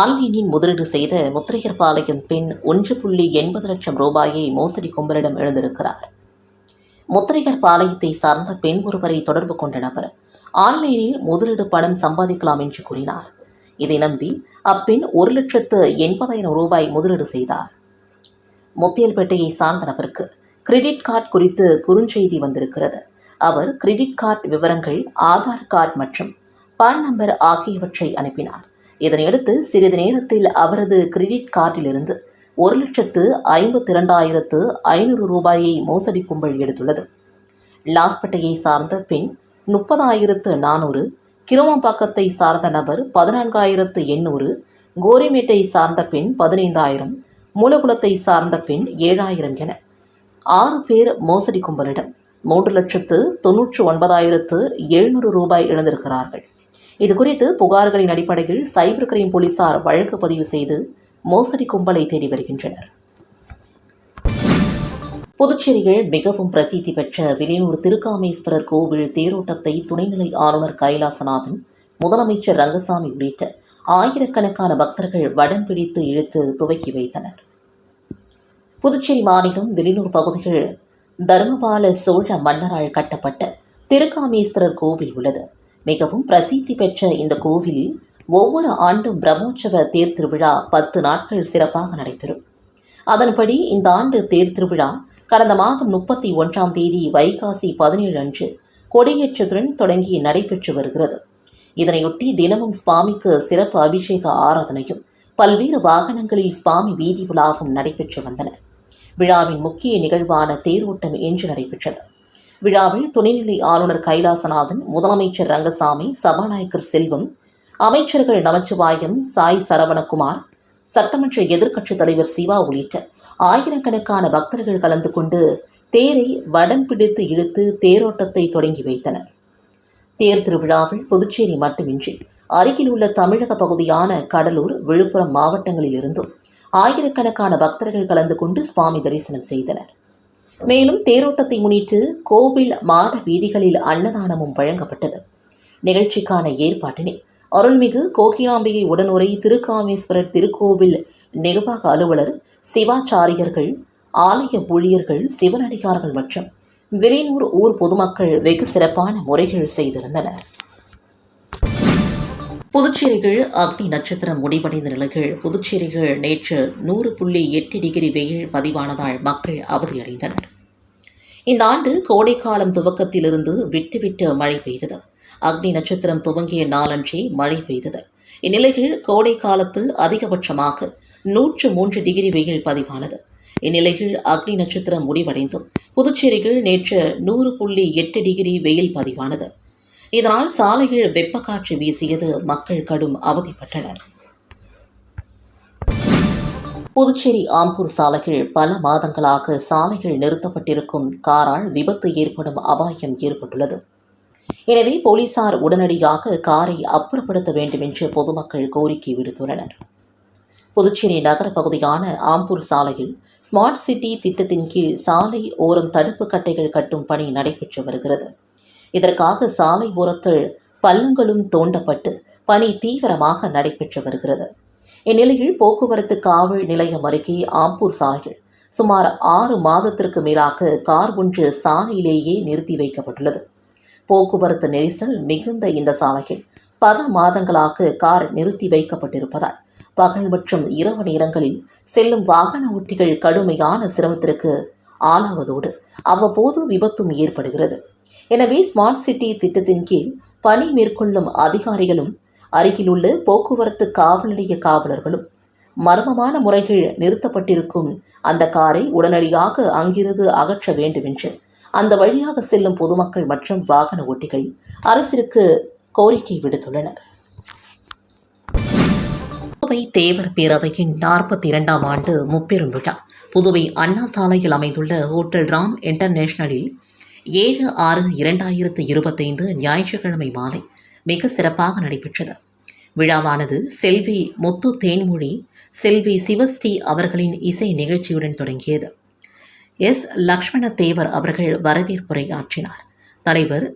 ஆன்லைனில் முதலீடு செய்த முத்திரையர் பாளையம் பெண் ஒன்று புள்ளி எண்பது லட்சம் ரூபாயை மோசடி கும்பலிடம் எழுந்திருக்கிறார். முத்திரையர் பாளையத்தை சார்ந்த பெண் ஒருவரை தொடர்பு கொண்ட நபர் ஆன்லைனில் முதலீடு பணம் சம்பாதிக்கலாம் என்று கூறினார். இதை நம்பி அப்பெண் ஒரு லட்சத்து எண்பதாயிரம் ரூபாய் முதலீடு செய்தார். முத்தியல்பேட்டையை சார்ந்த நபருக்கு கிரெடிட் கார்டு குறித்து குறுஞ்செய்தி வந்திருக்கிறது. அவர் கிரெடிட் கார்டு விவரங்கள் ஆதார் கார்டு மற்றும் பான் நம்பர் ஆகியவற்றை அனுப்பினார். இதனையடுத்து சிறிது நேரத்தில் அவரது கிரெடிட் கார்டிலிருந்து ஒரு லட்சத்து ஐம்பத்தி இரண்டாயிரத்து ஐநூறு ரூபாயை மோசடி கும்பல் எடுத்துள்ளது. லாஸ்பேட்டையை சார்ந்த பெண் முப்பதாயிரத்து நானூறு கிரோமம்பாக்கத்தை சார்ந்த நபர் பதினான்காயிரத்து எண்ணூறு கோரிமேட்டை சார்ந்த பெண் பதினைந்தாயிரம் மூலகுலத்தை சார்ந்த பெண் ஏழாயிரம் என ஆறு பேர் மோசடி கும்பலிடம் மூன்று லட்சத்து தொன்னூற்று ஒன்பதாயிரத்து எழுநூறு ரூபாய் இழந்திருக்கிறார்கள். இது குறித்து புகார்களின் அடிப்படையில் சைபர் கிரைம் போலீசார் வழக்கு பதிவு செய்து மோசடி கும்பலை தேடி வருகின்றனர். புதுச்சேரியில் மிகவும் பிரசித்தி பெற்ற விலையூர் திருக்காமேஸ்வரர் கோவில் தேரோட்டத்தை துணைநிலை ஆளுநர் கைலாசநாதன் முதலமைச்சர் ரங்கசாமி உள்ளிட்ட ஆயிரக்கணக்கான பக்தர்கள் வடம் பிடித்து இழுத்து துவக்கி வைத்தனர். புதுச்சேரி மாநிலம் வெளியூர் பகுதியில் தர்மபால சோழ மன்னரால் கட்டப்பட்ட திருக்காமேஸ்வரர் கோவில் உள்ளது. மிகவும் பிரசித்தி பெற்ற இந்த கோவிலில் ஒவ்வொரு ஆண்டும் பிரம்மோற்சவ தேர் திருவிழா பத்து நாட்கள் சிறப்பாக நடைபெறும். அதன்படி இந்த ஆண்டு தேர் திருவிழா கடந்த மாதம் முப்பத்தி ஒன்றாம் தேதி வைகாசி பதினேழு அன்று கொடியேற்றத்துடன் தொடங்கி நடைபெற்று வருகிறது. இதனையொட்டி தினமும் சுவாமிக்கு சிறப்பு அபிஷேக ஆராதனையும் பல்வேறு வாகனங்களில் சுவாமி வீதி உலாவும் நடைபெற்று வந்தன. விழாவின் முக்கிய நிகழ்வான தேரோட்டம் இன்று நடைபெற்றது. விழாவில் துணைநிலை ஆளுநர் கைலாசநாதன் முதலமைச்சர் ரங்கசாமி சபாநாயகர் செல்வம் அமைச்சர்கள் நமச்சிவாயம் சாய் சரவணகுமார் சட்டமன்ற எதிர்க்கட்சித் தலைவர் சிவா உள்ளிட்ட ஆயிரக்கணக்கான பக்தர்கள் கலந்து கொண்டு தேரை வடம் பிடித்து இழுத்து தேரோட்டத்தை தொடங்கி வைத்தனர். தேர் திருவிழாவில் புதுச்சேரி மட்டுமின்றி அருகில் உள்ள தமிழக பகுதியான கடலூர் விழுப்புரம் மாவட்டங்களிலிருந்தும் ஆயிரக்கணக்கான பக்தர்கள் கலந்து கொண்டு சுவாமி தரிசனம் செய்தனர். மேலும் தேரோட்டத்தை முன்னிட்டு கோவில் மாட வீதிகளில் அன்னதானமும் வழங்கப்பட்டது. நிகழ்ச்சிக்கான ஏற்பாட்டினை அருள்மிகு கோகிலாம்பிகை உடனுரை திருக்காமேஸ்வரர் திருக்கோவில் நிர்வாக அலுவலர் சிவாச்சாரியர்கள் ஆலய ஊழியர்கள் சிவனடிகார்கள் மற்றும் விரைனூர் ஊர் பொதுமக்கள் வெகு சிறப்பான முறைகள் செய்திருந்தனர். புதுச்சேரிகள் அக்னி நட்சத்திரம் முடிவடைந்த நிலையில் புதுச்சேரிகள் நேற்று நூறு புள்ளி எட்டு டிகிரி வெயில் பதிவானதால் மக்கள் அவதியடைந்தனர். இந்த ஆண்டு கோடைக்காலம் துவக்கத்திலிருந்து விட்டுவிட்டு மழை பெய்தது. அக்னி நட்சத்திரம் துவங்கிய நாளன்றே மழை பெய்தது. இந்நிலையில் கோடை காலத்தில் அதிகபட்சமாக நூற்று மூன்று டிகிரி வெயில் பதிவானது. இந்நிலையில் அக்னி நட்சத்திரம் முடிவடைந்தும் புதுச்சேரியில் நேற்று நூறு புள்ளி எட்டு டிகிரி வெயில் பதிவானது. இதனால் சாலையில் வெப்பக்காற்று வீசியது மக்கள் கடும் அவதிப்பட்டனர். புதுச்சேரி ஆம்பூர் சாலையில் பல மாதங்களாக சாலைகள் நிறுத்தப்பட்டிருக்கும் காரால் விபத்து ஏற்படும் அபாயம் ஏற்பட்டுள்ளது. எனவே போலீசார் உடனடியாக காரை அப்புறப்படுத்த வேண்டும் என்று பொதுமக்கள் கோரிக்கை விடுத்துள்ளனர். புதுச்சேரி நகர பகுதியான ஆம்பூர் சாலையில் ஸ்மார்ட் சிட்டி திட்டத்தின் கீழ் சாலை ஓரம் தடுப்பு கட்டைகள் கட்டும் பணி நடைபெற்று வருகிறது. இதற்காக சாலை ஓரத்தில் பள்ளங்களும் தோண்டப்பட்டு பணி தீவிரமாக நடைபெற்று வருகிறது. இந்நிலையில் போக்குவரத்து காவல் நிலையம் அருகே ஆம்பூர் சாலையில் சுமார் ஆறு மாதத்திற்கு மேலாக கார் ஒன்று சாலையிலேயே நிறுத்தி வைக்கப்பட்டுள்ளது. போக்குவரத்து நெரிசல் மிகுந்த இந்த சாலையில் பல மாதங்களாக கார் நிறுத்தி வைக்கப்பட்டிருப்பதால் பகல் மற்றும் இரவு நேரங்களில் செல்லும் வாகன ஓட்டிகள் கடுமையான சிரமத்திற்கு ஆளாவதோடு அவ்வப்போது விபத்தும் ஏற்படுகிறது. எனவே ஸ்மார்ட் சிட்டி திட்டத்தின் கீழ் பணி மேற்கொள்ளும் அதிகாரிகளும் அருகிலுள்ள போக்குவரத்து காவல் நிலைய காவலர்களும் மர்மமான முறைகள் நிறுத்தப்பட்டிருக்கும் அந்த காரை உடனடியாக அங்கிருந்து அகற்ற வேண்டும் என்று அந்த வழியாக செல்லும் பொதுமக்கள் மற்றும் வாகன ஓட்டிகள் அரசிற்கு கோரிக்கை விடுத்துள்ளனர். புதுவை தேவர் பேரவையின் நாற்பத்தி இரண்டாம் ஆண்டு முப்பெரும் விழா. புதுவை அண்ணா சாலையில் அமைந்துள்ள ஹோட்டல் ராம் இன்டர்நேஷனலில் ஏழு ஆறு இரண்டாயிரத்து இருபத்தைந்து ஞாயிற்றுக்கிழமை மாலை மிக சிறப்பாக நடைபெற்றது. விழாவானது செல்வி முத்து தேன்மொழி செல்வி சிவஸ்ரீ அவர்களின் இசை நிகழ்ச்சியுடன் தொடங்கியது. எஸ். லக்ஷ்மண தேவர் அவர்கள் வரவேற்புரை ஆற்றினார். தலைவர்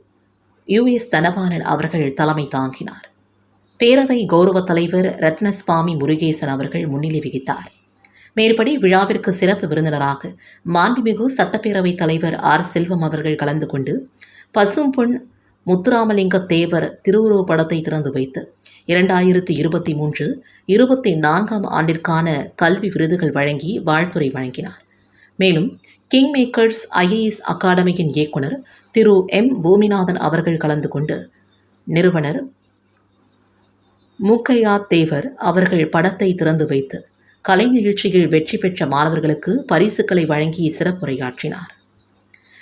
யுஎஸ் தனபாலன் அவர்கள் தலைமை தாங்கினார். பேரவை கௌரவ தலைவர் ரத்னசுவாமி முருகேசன் அவர்கள் முன்னிலை வகித்தார். மேற்படி விழாவிற்கு சிறப்பு விருந்தினராக மாண்புமிகு சட்டப்பேரவைத் தலைவர் ஆர். செல்வம் அவர்கள் கலந்து கொண்டு பசும்பொன் முத்துராமலிங்க தேவர் திருவுருவப் படத்தை திறந்து வைத்து இரண்டாயிரத்தி இருபத்தி மூன்று இருபத்தி நான்காம் ஆண்டிற்கான கல்வி விருதுகள் வழங்கி வாழ்த்துறை வழங்கினார். மேலும் கிங் மேக்கர்ஸ் ஐஏஎஸ் அகாடமியின் இயக்குனர் திரு. எம். பூமிநாதன் அவர்கள் கலந்து கொண்டு நிறுவனர் மூக்கையா தேவர் அவர்கள் படத்தை திறந்து வைத்து கலை நிகழ்ச்சியில் வெற்றி பெற்ற மாணவர்களுக்கு பரிசுகளை வழங்கி சிறப்புரையாற்றினார்.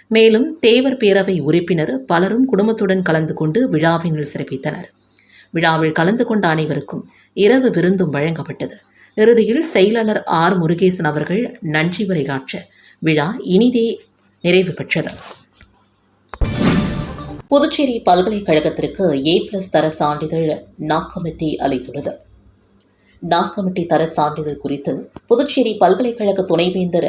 மேலும் தேவர் பேரவை உறுப்பினர் பலரும் குடும்பத்துடன் கலந்து கொண்டு விழாவினில் சிறப்பித்தனர். விழாவில் கலந்து கொண்ட அனைவருக்கும் இரவு விருந்தும் வழங்கப்பட்டது. இறுதியில் செயலாளர் ஆர். முருகேசன் அவர்கள் நன்றி உரையாற்ற விழா இனிதே நிறைவு பெற்றது. புதுச்சேரி பல்கலைக்கழகத்திற்கு ஏ பிளஸ் தர சான்றிதழ் நாக் கமிட்டி அளித்துள்ளது. நாக் கமிட்டி தர சான்றிதழ் குறித்து புதுச்சேரி பல்கலைக்கழக துணைவேந்தர்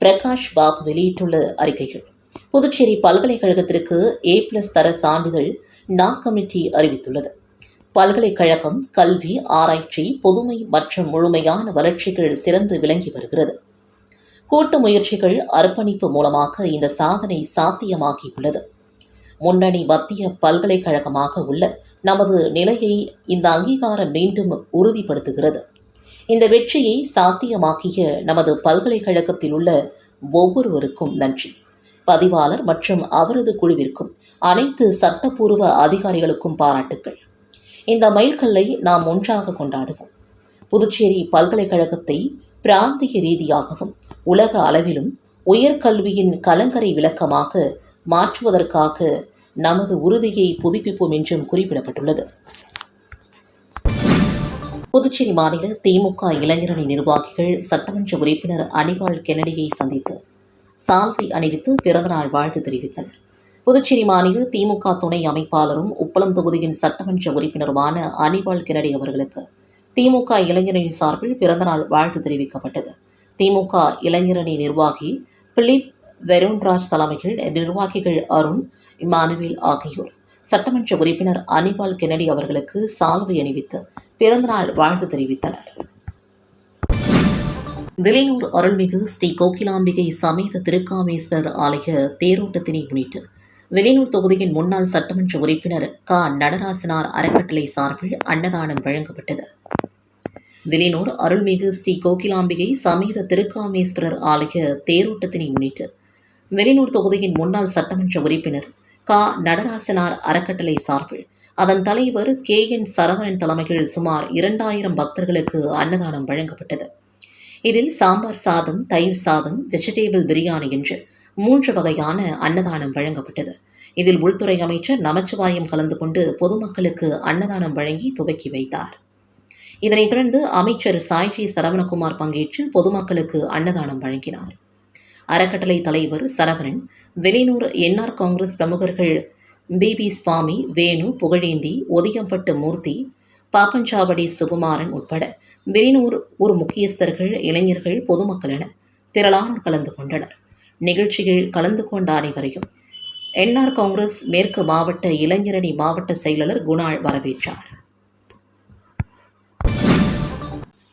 பிரகாஷ் பாபு வெளியிட்டுள்ள அறிக்கைகள். புதுச்சேரி பல்கலைக்கழகத்திற்கு ஏ பிளஸ் தர சான்றிதழ் நாக் கமிட்டி அறிவித்துள்ளது. பல்கலைக்கழகம் கல்வி ஆராய்ச்சி புதுமை மற்றும் முழுமையான வளர்ச்சிகள் சிறந்து விளங்கி வருகிறது. கூட்டு முயற்சிகள் அர்ப்பணிப்பு மூலமாக இந்த சாதனை சாத்தியமாகியுள்ளது. முன்னணி மத்திய பல்கலைக்கழகமாக உள்ள நமது நிலையை இந்த அங்கீகாரம் மீண்டும் உறுதிப்படுத்துகிறது. இந்த வெற்றியை சாத்தியமாக்கிய நமது பல்கலைக்கழகத்தில் உள்ள ஒவ்வொருவருக்கும் நன்றி. பதிவாளர் மற்றும் அவரது குழுவிற்கும் அனைத்து சட்டப்பூர்வ அதிகாரிகளுக்கும் பாராட்டுக்கள். இந்த மைல்கல்லை நாம் ஒன்றாக கொண்டாடுவோம். புதுச்சேரி பல்கலைக்கழகத்தை பிராந்திய ரீதியாகவும் உலக அளவிலும் உயர்கல்வியின் கலங்கரை விளக்கமாக மாற்றுவதற்காக நமது உறுதியை புதுப்பிப்போம் என்றும் குறிப்பிடப்பட்டுள்ளது. புதுச்சேரி மாநில திமுக இளைஞரணி நிர்வாகிகள் சட்டமன்ற உறுப்பினர் அனிபால் கென்னடியை சந்தித்து சால்வை அணிவித்து பிறந்தநாள் வாழ்த்து தெரிவித்தனர். புதுச்சேரி மாநில திமுக துணை அமைப்பாளரும் உப்பளம் தொகுதியின் சட்டமன்ற உறுப்பினருமான அனிபால் கென்னடி அவர்களுக்கு திமுக இளைஞரணி சார்பில் பிறந்தநாள் வாழ்த்து தெரிவிக்கப்பட்டது. திமுக இளைஞரணி நிர்வாகி பிலிப் வெருண்ராஜ் தலைமையில் நிர்வாகிகள் அருண் இமானுவேல் ஆகியோர். சட்டமன்ற உறுப்பினர் அனிபால் கென்னடி அவர்களுக்கு சால்வை அணிவித்து பிறந்தநாள் வாழ்த்து தெரிவித்தனர். வில்லியனூர் அருள்மிகு ஸ்ரீ கோகிலாம்பிகை சமேத திருக்காமேஸ்வரர் ஆலய தேரோட்டத்தினை முன்னிட்டு வெளியூர் தொகுதியின் முன்னாள் சட்டமன்ற உறுப்பினர் க. நடராசனார் அறக்கட்டளை சார்பில் அன்னதானம் வழங்கப்பட்டது. விலையூர் அருள்மிகு ஸ்ரீ கோகிலாம்பிகை சமேத திருக்காமேஸ்வரர் ஆலய தேரோட்டத்தினை முன்னிட்டு வெளியூர் தொகுதியின் முன்னாள் சட்டமன்ற உறுப்பினர் கா. நடராசனார் அறக்கட்டளை சார்பில். அதன் தலைவர் கே. என். சரவணன் தலைமையில் சுமார் இரண்டாயிரம் பக்தர்களுக்கு அன்னதானம் வழங்கப்பட்டது. இதில் சாம்பார் சாதம் தயிர் சாதம் வெஜிடேபிள் பிரியாணி என்று மூன்று வகையான அன்னதானம் வழங்கப்பட்டது. இதில் உள்துறை அமைச்சர் நமச்சிவாயம் கலந்து கொண்டு பொதுமக்களுக்கு அன்னதானம் வழங்கி துவக்கி வைத்தார். இதனைத் தொடர்ந்து அமைச்சர் சாய்ஜி சரவணகுமார் பங்கேற்று பொதுமக்களுக்கு அன்னதானம் வழங்கினார். அறக்கட்டளை தலைவர் சரவணன் வெளியூர் என்ஆர் காங்கிரஸ் பிரமுகர்கள் பிபி சுவாமி வேணு புகழேந்தி ஒதியம்பட்டு மூர்த்தி பாப்பஞ்சாவடி சுகுமாரன் உட்பட வெளியூர் ஊர் முக்கியஸ்தர்கள் இளைஞர்கள் பொதுமக்கள் என திரளானோர் கலந்து கொண்டனர். நிகழ்ச்சியில் கலந்து கொண்ட அனைவரையும் என்ஆர் காங்கிரஸ் மேற்கு மாவட்ட இளைஞரணி மாவட்ட செயலாளர் குணால் வரவேற்றார்.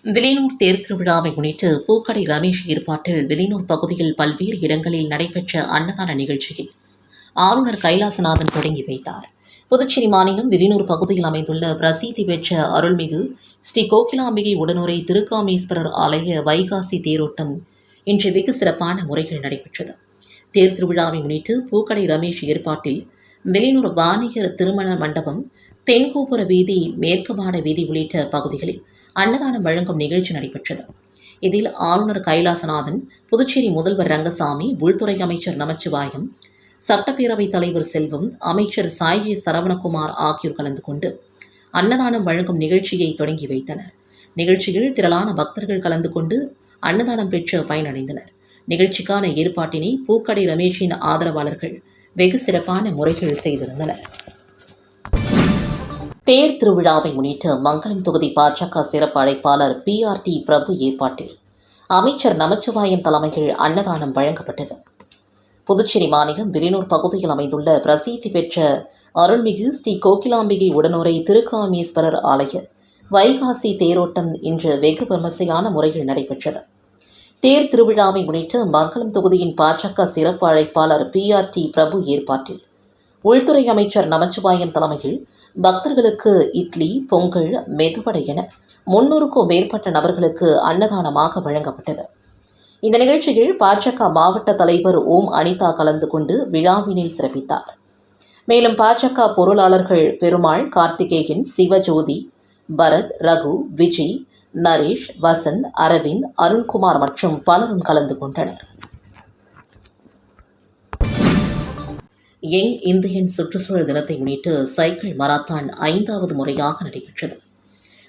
வில்லியனூர் தேர் திருவிழாவை முன்னிட்டு பூக்கடை ரமேஷ் ஏற்பாட்டில் வில்லியனூர் பகுதியில் பல்வேறு இடங்களில் நடைபெற்ற அன்னதான நிகழ்ச்சியை ஆளுநர் கைலாசநாதன் தொடங்கி வைத்தார். புதுச்சேரி மாநிலம் வெளியூர் பகுதியில் அமைந்துள்ள பிரசித்தி பெற்ற அருள்மிகு ஸ்ரீ கோகிலாம்பிகை உடனுரை திருக்காமேஸ்வரர் ஆலய வைகாசி தேரோட்டம் இன்று வெகு சிறப்பான முறையில் நடைபெற்றது. தேர் திருவிழாவை முன்னிட்டு பூக்கடை ரமேஷ் ஏற்பாட்டில் வெளியூர் வாணிகர் திருமண மண்டபம் தென்கோபுர வீதி மேற்கு மாட வீதி உள்ளிட்ட பகுதிகளில் அன்னதானம் வழங்கும் நிகழ்ச்சி நடைபெற்றது. இதில் ஆளுநர் கைலாசநாதன் புதுச்சேரி முதல்வர் ரங்கசாமி உள்துறை அமைச்சர் நமச்சிவாயம் சட்டப்பேரவைத் தலைவர் செல்வம் அமைச்சர் சாய்ஜி சரவணகுமார் ஆகியோர் கலந்து கொண்டு அன்னதானம் வழங்கும் நிகழ்ச்சியை தொடங்கி வைத்தனர். நிகழ்ச்சியில் திரளான பக்தர்கள் கலந்து கொண்டு அன்னதானம் பெற்று பயனடைந்தனர். நிகழ்ச்சிக்கான ஏற்பாட்டினை பூக்கடை ரமேஷின் ஆதரவாளர்கள் வெகு சிறப்பான முறைகள் செய்திருந்தனர். தேர் திருவிழாவை முன்னிட்டு மங்களம் தொகுதி பாஜக சிறப்பு அழைப்பாளர் பி ஆர் டி பிரபு ஏற்பாட்டில் அமைச்சர் நமச்சிவாயம் தலைமையில் அன்னதானம் வழங்கப்பட்டது. புதுச்சேரி மாநிலம் வில்லியனூர் பகுதியில் அமைந்துள்ள பிரசித்தி பெற்ற அருள்மிகு ஸ்ரீ கோகிலாம்பிகை உடனுரை திருக்காமீஸ்வரர் ஆலய வைகாசி தேரோட்டம் இன்று வெகு விமர்சையான முறையில் நடைபெற்றது. தேர் திருவிழாவை முன்னிட்டு மங்களம் தொகுதியின் பாஜக சிறப்பு அழைப்பாளர் பி ஆர் டி பிரபு ஏற்பாட்டில் உள்துறை அமைச்சர் நமச்சிவாயம் தலைமையில் பக்தர்களுக்கு இட்லி பொங்கல் மெதுவடை என முன்னூறுக்கும் மேற்பட்ட நபர்களுக்கு அன்னதானமாக வழங்கப்பட்டது. இந்த நிகழ்ச்சியில் பாஜக மாவட்ட தலைவர் ஓம் அனிதா கலந்து கொண்டு விழாவினில் சிறப்பித்தார். மேலும் பாஜக பொருளாளர்கள் பெருமாள் கார்த்திகேயன் சிவஜோதி பரத் ரகு விஜய் நரேஷ் வசந்த் அரவிந்த் அருண்குமார் மற்றும் பலரும் கலந்து கொண்டனர். யங் இந்தியன் சுற்றுச்சூழல் தினத்தை முன்னிட்டு சைக்கிள் மராத்தான் ஐந்தாவது முறையாக நடைபெற்றது.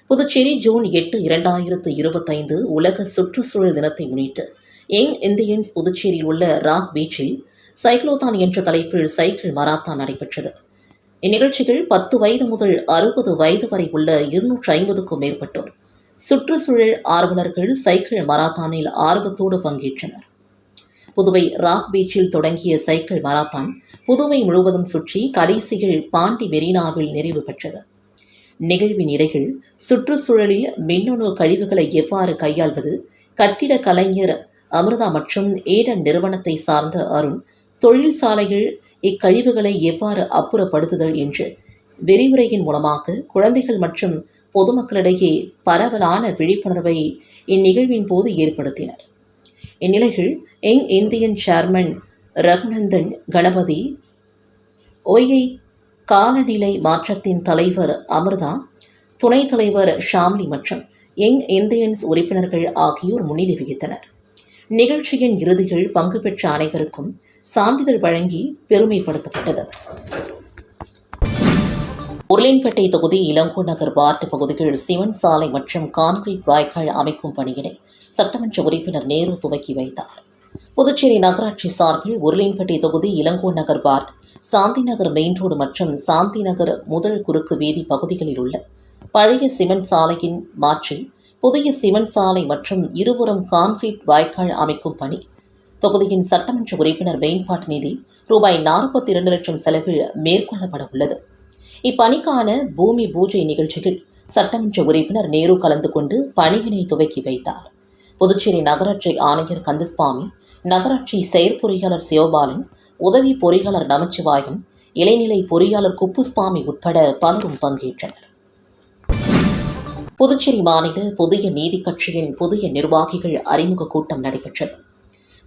புதுச்சேரி ஜூன் எட்டு இரண்டாயிரத்து இருபத்தைந்து உலக சுற்றுச்சூழல் தினத்தை முன்னிட்டு யங் இந்தியன்ஸ் புதுச்சேரியில் உள்ள ராக் பீச்சில் சைக்ளோதான் என்ற தலைப்பில் சைக்கிள் மராத்தான் நடைபெற்றது. இந்நிகழ்ச்சியில் பத்து வயது முதல் அறுபது வயது வரை உள்ள இருநூற்றி ஐம்பதுக்கும் மேற்பட்டோர். சுற்றுச்சூழல் ஆர்வலர்கள் சைக்கிள் மராத்தானில் ஆர்வத்தோடு பங்கேற்றனர். புதுவை ராக் பீச்சில் தொடங்கிய சைக்கிள் மராத்தான் புதுவை முழுவதும் சுற்றி கடைசியில் பாண்டி மெரினாவில் நிறைவு பெற்றது. நிகழ்வின் இடையில் சுற்றுச்சூழலில் மின்னணு கழிவுகளை எவ்வாறு கையாள்வது கட்டிட கலைஞர் அமிர்தா மற்றும் ஏடன் நிறுவனத்தை சார்ந்த அருண் தொழிற்சாலைகள் இக்கழிவுகளை எவ்வாறு அப்புறப்படுத்துதல் என்று விரிவுரையின் மூலமாக குழந்தைகள் மற்றும் பொதுமக்களிடையே பரவலான விழிப்புணர்வை இந்நிகழ்வின் போது ஏற்படுத்தினர். இந்நிலையில் young Indian chairman Raghunandan Ganapathi YI காலநிலை மாற்றத்தின் தலைவர் அமிர்தா துணைத் தலைவர் ஷாம்லி மற்றும் யங் இந்தியன்ஸ் உறுப்பினர்கள் ஆகியோர் முன்னிலை வகித்தனர். நிகழ்ச்சியின் இறுதியில் பங்கு பெற்ற அனைவருக்கும் சான்றிதழ் வழங்கி பெருமைப்படுத்தப்பட்டது. உருளைன்பேட்டை தொகுதி இளங்கோ நகர் வார்டு பகுதியில் சிவன் சாலை மற்றும் கான்கிரீட் வாய்க்கால் அமைக்கும் பணியினை சட்டமன்ற உறுப்பினர் நேரு துவக்கி வைத்தார். புதுச்சேரி நகராட்சி சார்பில் உருளைன்பேட்டை தொகுதி Ilango Nagar ward Shanthi Nagar main road மற்றும் சாந்தி நகர் முதல் குறுக்கு வீதி பகுதிகளில் உள்ள பழைய சிமெண்ட் சாலையின் மாற்றி புதிய சிமெண்ட் சாலை மற்றும் இருபுறம் கான்கிரீட் வாய்க்கால் அமைக்கும் பணி தொகுதியின் சட்டமன்ற உறுப்பினர் மேம்பாட்டு நிதி ரூபாய் நாற்பத்தி இரண்டு லட்சம் செலவில் மேற்கொள்ளப்பட உள்ளது. இப்பணிக்கான பூமி பூஜை நிகழ்ச்சியில் சட்டமன்ற உறுப்பினர் நேரு கலந்து கொண்டு பணியினை துவக்கி வைத்தார். புதுச்சேரி நகராட்சி ஆணையர் கந்தசுவாமி நகராட்சி செயற்பொறியாளர் சிவபாலன் உதவி பொறியாளர் நமச்சிவாயம் இளைநிலை பொறியாளர் குப்புசுவாமி உட்பட பலரும் பங்கேற்றனர். புதுச்சேரி மாநில புதிய நீதி கட்சியின் புதிய நிர்வாகிகள் அறிமுக கூட்டம் நடைபெற்றது.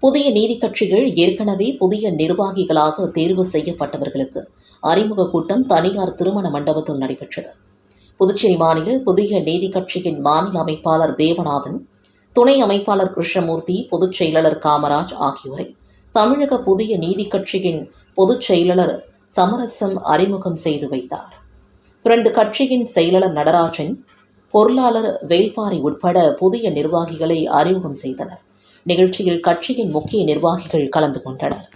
புதிய நீதிக் கட்சிகள் ஏற்கனவே புதிய நிர்வாகிகளாக தேர்வு செய்யப்பட்டவர்களுக்கு அறிமுக கூட்டம் தனியார் திருமண மண்டபத்தில் நடைபெற்றது. புதுச்சேரி மாநில புதிய நீதிக் கட்சியின் மாநில அமைப்பாளர் தேவநாதன் துணை அமைப்பாளர் கிருஷ்ணமூர்த்தி பொதுச் செயலாளர் காமராஜ் ஆகியோரை தமிழக புதிய நீதிக்கட்சியின் பொதுச் செயலாளர் சமரசம் அறிமுகம் செய்து வைத்தார். தொடர்ந்து கட்சியின் செயலாளர் நடராஜன் பொருளாளர் வேல்பாரி உட்பட புதிய நிர்வாகிகளை அறிமுகம் செய்தனர். நிகழ்ச்சியில் கட்சியின் முக்கிய நிர்வாகிகள் கலந்து கொண்டனர்.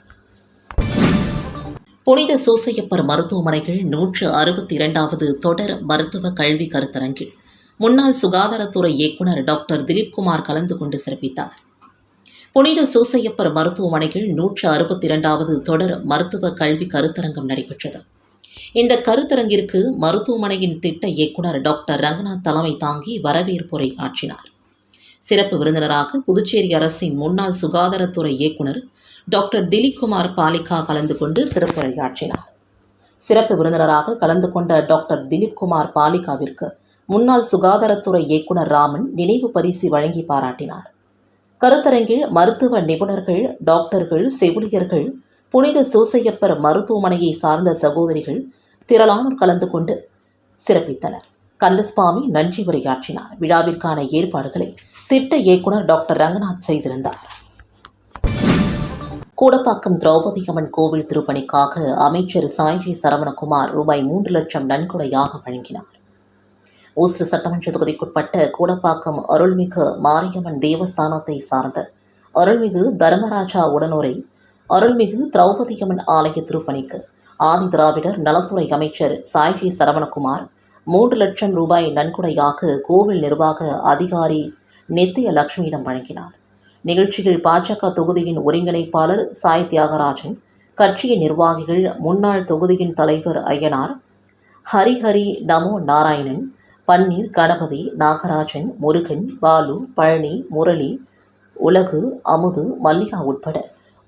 புனித சூசையப்பர் மருத்துவமனைகள் நூற்று அறுபத்தி இரண்டாவது தொடர் மருத்துவ கல்வி கருத்தரங்கில் முன்னாள் சுகாதாரத்துறை இயக்குனர் டாக்டர் திலீப்குமார் கலந்து கொண்டு சிறப்பித்தார். புனித சூசையப்பர் மருத்துவமனையில் நூற்று அறுபத்தி இரண்டாவது தொடர் மருத்துவ கல்வி கருத்தரங்கம் நடைபெற்றது. இந்த கருத்தரங்கிற்கு மருத்துவமனையின் திட்ட இயக்குனர் டாக்டர் ரங்கநாத் தலைமை தாங்கி வரவேற்புரை ஆற்றினார். சிறப்பு விருந்தினராக புதுச்சேரி அரசின் முன்னாள் சுகாதாரத்துறை இயக்குனர் டாக்டர் திலீப்குமார் பாலிகா கலந்து கொண்டு சிறப்புரையாற்றினார் சிறப்பு விருந்தினராக கலந்து கொண்ட டாக்டர் திலீப்குமார் பாலிகாவிற்கு முன்னாள் சுகாதாரத்துறை இயக்குனர் ராமன் நினைவு பரிசு வழங்கி பாராட்டினார். கருத்தரங்கில் மருத்துவ நிபுணர்கள் டாக்டர்கள் செவிலியர்கள் புனித சூசையப்பர் மருத்துவமனையை சார்ந்த சகோதரிகள் திரளானோர் கலந்து கொண்டு சிறப்பித்தனர். கந்தசுவாமி நன்றி உரையாற்றினார். விழாவிற்கான ஏற்பாடுகளை திட்ட இயக்குனர் டாக்டர் ரங்கநாத் செய்திருந்தார். கூடப்பாக்கம் திரௌபதி அம்மன் கோவில் திருப்பணிக்காக அமைச்சர் சாய்ஜி சரவணகுமார் ரூபாய் மூன்று லட்சம் நன்கொடையாக வழங்கினார். ஊசூர் சட்டமன்ற தொகுதிக்குட்பட்ட கூடப்பாக்கம் அருள்மிகு மாரியம்மன் தேவஸ்தானத்தை சார்ந்த அருள்மிகு தர்மராஜா உடனூரை அருள்மிகு திரௌபதியம்மன் ஆலய திருப்பணிக்கு ஆதி திராவிடர் நலத்துறை அமைச்சர் சாய்ஜி சரவணகுமார் மூன்று லட்சம் ரூபாய் நன்கொடையாக கோவில் நிர்வாக அதிகாரி நித்திய லட்சுமியிடம் வழங்கினார் நிகழ்ச்சியில் பாஜக தொகுதியின் ஒருங்கிணைப்பாளர் சாய் தியாகராஜன் கட்சியின் நிர்வாகிகள் முன்னாள் தொகுதியின் தலைவர் ஐயனார் ஹரிஹரி நமோ நாராயணன் பன்னீர் கணபதி நாகராஜன் முருகன் பாலு பழனி முரளி உலகு அமுது மல்லிகா உட்பட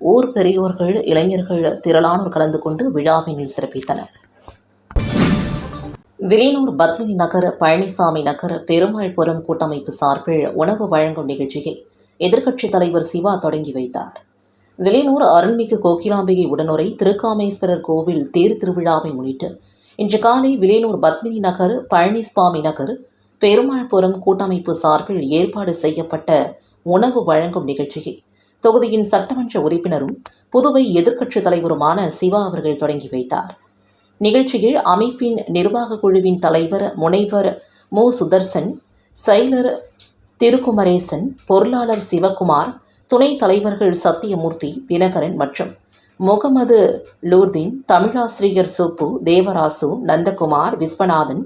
ஊர் பெரியோர்கள் இளைஞர்கள் திரளானோர் கலந்து கொண்டு விழாவினில் சிறப்பித்தனர். விலையூர் பத்மினி நகர பழனிசாமி நகர பெருமாள்புரம் கூட்டமைப்பு சார்பில் உணவு வழங்கும் நிகழ்ச்சியை எதிர்க்கட்சித் தலைவர் சிவா தொடங்கி வைத்தார். விலையூர் அருள்மிகு கோகிலாம்பிகை உடனுரை திருக்காமேஸ்வரர் கோவில் தேர் திருவிழாவை முன்னிட்டு இன்று காலை விலையூர் பத்மினி நகர் பழனிசாமி நகர் பெருமாள்புரம் கூட்டமைப்பு சார்பில் ஏற்பாடு செய்யப்பட்ட உணவு வழங்கும் நிகழ்ச்சியை தொகுதியின் சட்டமன்ற உறுப்பினரும் புதுவை எதிர்க்கட்சித் தலைவருமான சிவா அவர்கள் தொடங்கி வைத்தார். நிகழ்ச்சியில் அமைப்பின் நிர்வாக குழுவின் தலைவர் முனைவர் மு. சுதர்சன் செயலர் திருக்குமரேசன் பொருளாளர் சிவகுமார் துணைத் தலைவர்கள் சத்தியமூர்த்தி தினகரன் மற்றும் முகமது லூர்தீன் தமிழாசிரியர் சுப்பு தேவராசு நந்தகுமார் விஸ்வநாதன்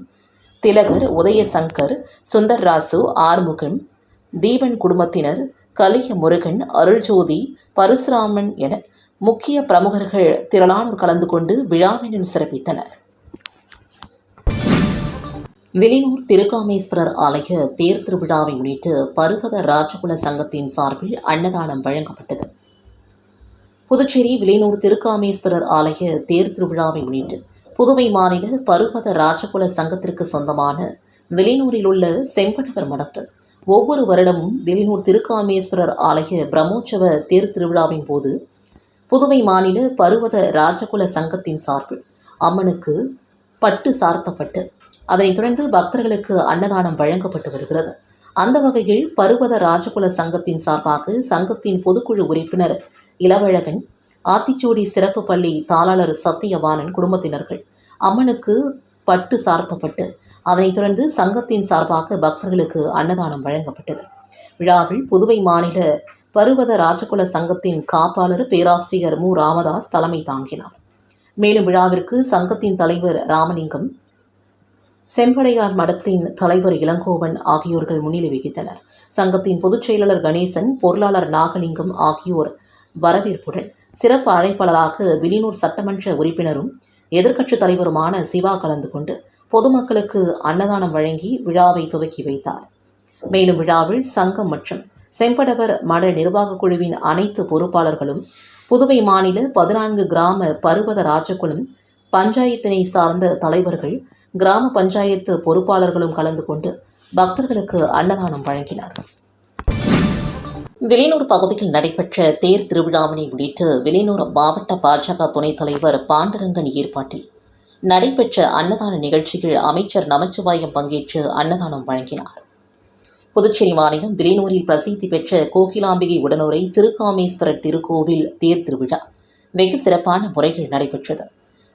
திலகர் உதயசங்கர் சுந்தர்ராசு ஆறுமுகன் தீபன் குடும்பத்தினர் கலிய முருகன் அருள்ஜோதி பரசுராமன் என முக்கிய பிரமுகர்கள் திரளானோர் கலந்து கொண்டு விழாவினும் சிறப்பித்தனர். வெளியூர் திருக்காமேஸ்வரர் ஆலய தேர் திருவிழாவை முன்னிட்டு பருவத ராஜகுல சங்கத்தின் சார்பில் அன்னதானம் வழங்கப்பட்டது. புதுச்சேரி விலையூர் திருக்காமேஸ்வரர் ஆலய தேர் திருவிழாவை முன்னிட்டு புதுவை மாநில பருவத ராஜகுல சங்கத்திற்கு சொந்தமான வெளியூரில் உள்ள செம்படவர் மடத்தில் ஒவ்வொரு வருடமும் வெளியூர் திருக்காமேஸ்வரர் ஆலய பிரம்மோற்சவ தேர் திருவிழாவின் போது புதுவை மாநில பருவத ராஜகுல சங்கத்தின் சார்பில் அம்மனுக்கு பட்டு சார்த்தப்பட்டு அதனைத் தொடர்ந்து பக்தர்களுக்கு அன்னதானம் வழங்கப்பட்டு வருகிறது. அந்த வகையில் பருவத ராஜகுல சங்கத்தின் சார்பாக சங்கத்தின் பொதுக்குழு உறுப்பினர் இளவழகன் ஆத்திச்சூடி சிறப்பு பள்ளி தாளாளர் சத்தியவானன் குடும்பத்தினர்கள் அம்மனுக்கு பட்டு சார்த்தப்பட்டு அதனைத் தொடர்ந்து சங்கத்தின் சார்பாக பக்தர்களுக்கு அன்னதானம் வழங்கப்பட்டது. விழாவில் புதுவை மாநில பருவத ராஜகுல சங்கத்தின் காப்பாளர் பேராசிரியர் மு. ராமதாஸ் தலைமை தாங்கினார். மேலும் விழாவிற்கு சங்கத்தின் தலைவர் ராமலிங்கம் செம்படையார் மடத்தின் தலைவர் இளங்கோவன் ஆகியோர்கள் முன்னிலை வகித்தனர். சங்கத்தின் பொதுச் செயலாளர் கணேசன் பொருளாளர் நாகலிங்கம் ஆகியோர் வரவேற்புடன் சிறப்பு அழைப்பாளராக வெளியூர் சட்டமன்ற உறுப்பினரும் எதிர்க்கட்சித் தலைவருமான சிவா கலந்து கொண்டு பொதுமக்களுக்கு அன்னதானம் வழங்கி விழாவை துவக்கி வைத்தார். மேலும் விழாவில் சங்கம் மற்றும் செம்படவர் மட நிர்வாகக் குழுவின் அனைத்து பொறுப்பாளர்களும் புதுவை மாநில பதினான்கு கிராம பருவத ராஜகுலம் பஞ்சாயத்தினை சார்ந்த தலைவர்கள் கிராம பஞ்சாயத்து பொறுப்பாளர்களும் கலந்து கொண்டு பக்தர்களுக்கு அன்னதானம் வழங்கினார். வெளியூர் பகுதியில் நடைபெற்ற தேர் திருவிழாவினை முன்னிட்டு வெளியூர் மாவட்ட பாஜக துணைத் தலைவர் பாண்டரங்கன் ஏற்பாட்டில் நடைபெற்ற அன்னதான நிகழ்ச்சியில் அமைச்சர் நமச்சிவாயம் பங்கேற்று அன்னதானம் வழங்கினார். புதுச்சேரி மாநிலம் விலைனூரில் பிரசித்தி பெற்ற கோகிலாம்பிகை உடனுரை திருக்காமேஸ்வரர் திருக்கோவில் தேர் திருவிழா வெகு சிறப்பான முறைகள் நடைபெற்றது.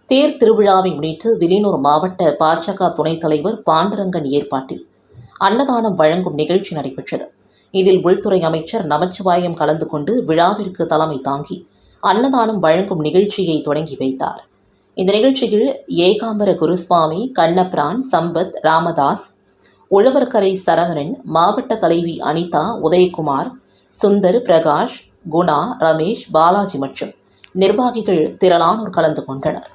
தேர் திருவிழாவை முன்னிட்டு வில்லியனூர் மாவட்ட பாஜக துணைத் தலைவர் பாண்டரங்கன் ஏற்பாட்டில் அன்னதானம் வழங்கும் நிகழ்ச்சி நடைபெற்றது. இதில் உள்துறை அமைச்சர் நமச்சிவாயம் கலந்து கொண்டு விழாவிற்கு தலைமை தாங்கி அன்னதானம் வழங்கும் நிகழ்ச்சியை தொடங்கி வைத்தார். இந்த நிகழ்ச்சியில் ஏகாம்பர குருஸ்வாமி கண்ணபிரான் சம்பத் ராமதாஸ் உழவர்கரை சரவணன் மாவட்ட தலைவி அனிதா உதயகுமார் சுந்தர் பிரகாஷ் குணா ரமேஷ் பாலாஜி மற்றும் நிர்வாகிகள் திரளானோர் கலந்து கொண்டனர்.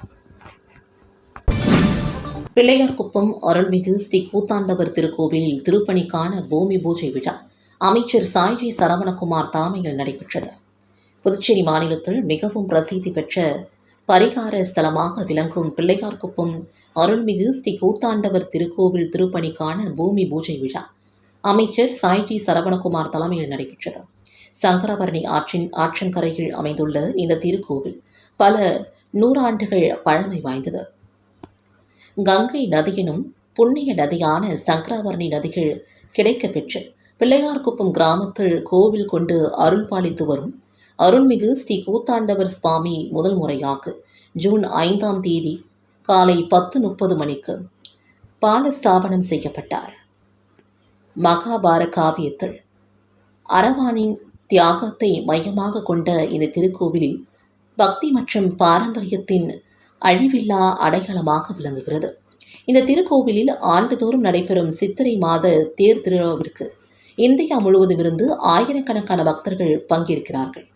பிள்ளையார்குப்பம் அருள்மிகு ஸ்ரீ கூத்தாண்டவர் திருக்கோவிலில் திருப்பணிக்கான பூமி பூஜை விழா அமைச்சர் சாய்ஜி சரவணகுமார் தலைமையில் நடைபெற்றது. புதுச்சேரி மாநிலத்தில் மிகவும் பிரசித்தி பெற்ற பரிகார ஸ்தலமாக விளங்கும் பிள்ளையார்குப்பம் அருள்மிகு ஸ்ரீ கூத்தாண்டவர் திருக்கோவில் திருப்பணிக்கான பூமி பூஜை விழா. அமைச்சர் சாய்ஜி சரவணகுமார் தலைமையில் நடைபெற்றது. சங்கரபரணி ஆற்றின் ஆற்றங்கரையில் அமைந்துள்ள இந்த திருக்கோவில் பல நூறாண்டுகள் பழமை வாய்ந்தது. கங்கை நதியினும் புண்ணிய நதியான சங்கராபரணி நதிகள் கிடைக்கப்பெற்று பிள்ளையார்குப்பம் கிராமத்தில் கோவில் கொண்டு அருள் பாலித்து வரும் அருள்மிகு ஸ்ரீ கூத்தாண்டவர் சுவாமி முதல் முறையாக ஜூன் ஐந்தாம் தேதி காலை பத்து முப்பது மணிக்கு பாலஸ்தாபனம் செய்யப்பட்டார். மகாபார காவியத்தில் அரவானின் தியாகத்தை மையமாக கொண்ட இந்த திருக்கோவிலில் பக்தி மற்றும் பாரம்பரியத்தின் அழிவில்லா அடையாளமாக விளங்குகிறது. இந்த திருக்கோவிலில் ஆண்டுதோறும் நடைபெறும் சித்திரை மாத தேர் திருவிழாவிற்கு இந்தியா முழுவதும் இருந்து ஆயிரக்கணக்கான பக்தர்கள் பங்கேற்கிறார்கள்.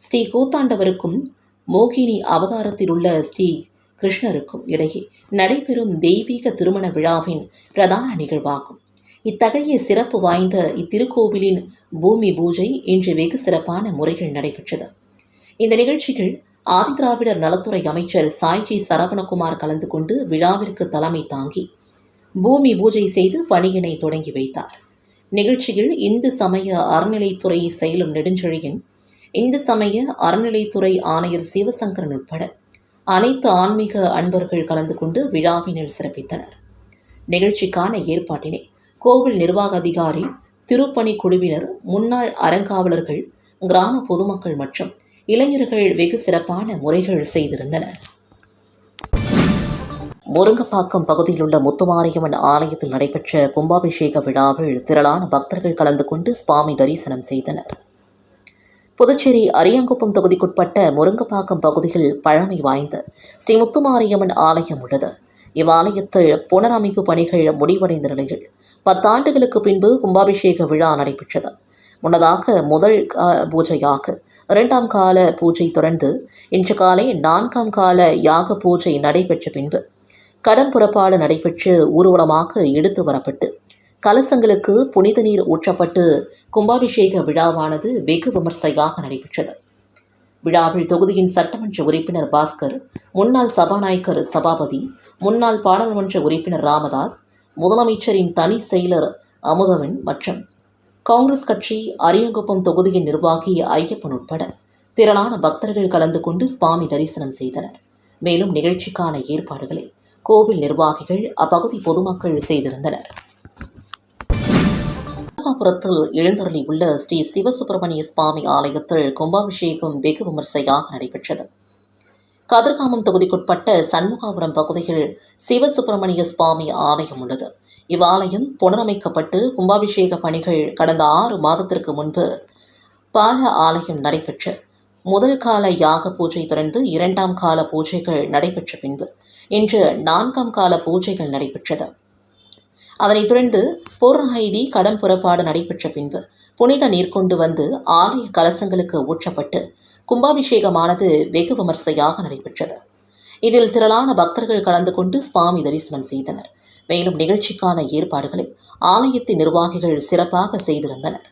ஸ்ரீ கூத்தாண்டவருக்கும் மோகினி அவதாரத்தில் உள்ள ஸ்ரீ கிருஷ்ணருக்கும் இடையே நடைபெறும் தெய்வீக திருமண விழாவின் பிரதான நிகழ்வாகும். இத்தகைய சிறப்பு வாய்ந்த இத்திருக்கோவிலின் பூமி பூஜை இன்று வெகு சிறப்பான முறைகள் நடைபெற்றது. இந்த நிகழ்ச்சிகள் ஆதிதிராவிடர் நலத்துறை அமைச்சர் சாய்ஜி சரவணகுமார் கலந்து கொண்டு விழாவிற்கு தலைமை தாங்கி பூமி பூஜை செய்து பணியினை தொடங்கி வைத்தார். நிகழ்ச்சியில் இந்து சமய அறநிலைத்துறை செயலும் நெடுஞ்செழியன் இந்து சமய அறநிலைத்துறை ஆணையர் சிவசங்கரன் உட்பட அனைத்து ஆன்மீக அன்பர்கள் கலந்து கொண்டு விழாவினில் சிறப்பித்தனர். நிகழ்ச்சிக்கான ஏற்பாட்டினை கோவில் நிர்வாக அதிகாரி திருப்பணி குழுவினர் முன்னாள் அறங்காவலர்கள் கிராம பொதுமக்கள் மற்றும் இளைஞர்கள் வெகு சிறப்பான முறைகள் செய்திருந்தனர். முருங்கப்பாக்கம் பகுதியில் உள்ள முத்துமாரியம்மன் ஆலயத்தில் நடைபெற்ற கும்பாபிஷேக விழாவில் திரளான பக்தர்கள் கலந்து கொண்டு சுவாமி தரிசனம் செய்தனர். புதுச்சேரி அரியாங்குப்பம் தொகுதிக்குட்பட்ட முருங்கப்பாக்கம் பகுதியில் பழமை வாய்ந்த ஸ்ரீ முத்துமாரியம்மன் ஆலயம் உள்ளது. இவ்வாலயத்தில் புனரமைப்பு பணிகள் முடிவடைந்த நிலையில் பத்தாண்டுகளுக்கு பின்பு கும்பாபிஷேக விழா நடைபெற்றது. முன்னதாக முதல் பூஜையாக இரண்டாம் கால பூஜை தொடர்ந்து இன்று காலை நான்காம் கால யாக பூஜை நடைபெற்ற பின்பு கடம் புறப்பாடு நடைபெற்று ஊர்வலமாக எடுத்து வரப்பட்டு கலசங்களுக்கு புனித நீர் ஊற்றப்பட்டு கும்பாபிஷேக விழாவானது வெகு விமர்சையாக நடைபெற்றது. விழாவில் தொகுதியின் சட்டமன்ற உறுப்பினர் பாஸ்கர் முன்னாள் சபாநாயகர் சபாபதி முன்னாள் பாராளுமன்ற உறுப்பினர் ராமதாஸ் முதலமைச்சரின் தனி செயலர் அமுதவன் மற்றும் காங்கிரஸ் கட்சி அரியங்குப்பம் தொகுதியின் நிர்வாகி ஐயப்பன் உட்பட திரளான பக்தர்கள் கலந்து கொண்டு சுவாமி தரிசனம் செய்தனர். மேலும் நிகழ்ச்சிக்கான ஏற்பாடுகளை கோவில் நிர்வாகிகள் அப்பகுதி பொதுமக்கள் செய்திருந்தனர். புறத்தில் எழுந்தருளி உள்ள ஸ்ரீ சிவசுப்பிரமணிய சுவாமி ஆலயத்தில் கும்பாபிஷேகம் வெகு விமர்சையாக நடைபெற்றது. கதிர்காமம் தொகுதிக்குட்பட்ட சண்முகாபுரம் பகுதியில் சிவசுப்பிரமணிய சுவாமி ஆலயம் உள்ளது. இவ்வாலயம் புனரமைக்கப்பட்டு கும்பாபிஷேக பணிகள் கடந்த ஆறு மாதத்திற்கு முன்பு பால ஆலயம் நடைபெற்று முதல் கால யாக பூஜை தொடர்ந்து இரண்டாம் கால பூஜைகள் நடைபெற்ற பின்பு இன்று நான்காம் கால பூஜைகள் நடைபெற்றது. அதனைத் தொடர்ந்து பூர்ணஹைதி கடம் புறப்பாடு நடைபெற்ற பின்பு புனித நீர் கொண்டு வந்து ஆலய கலசங்களுக்கு ஊற்றப்பட்டு கும்பாபிஷேகமானது வெகு விமர்சையாக நடைபெற்றது. இதில் திரளான பக்தர்கள் கலந்து கொண்டு சுவாமி தரிசனம் செய்தனர். மேலும் நிகழ்ச்சிக்கான ஏற்பாடுகளை ஆலயத்தின் நிர்வாகிகள் சிறப்பாக செய்திருந்தனர்.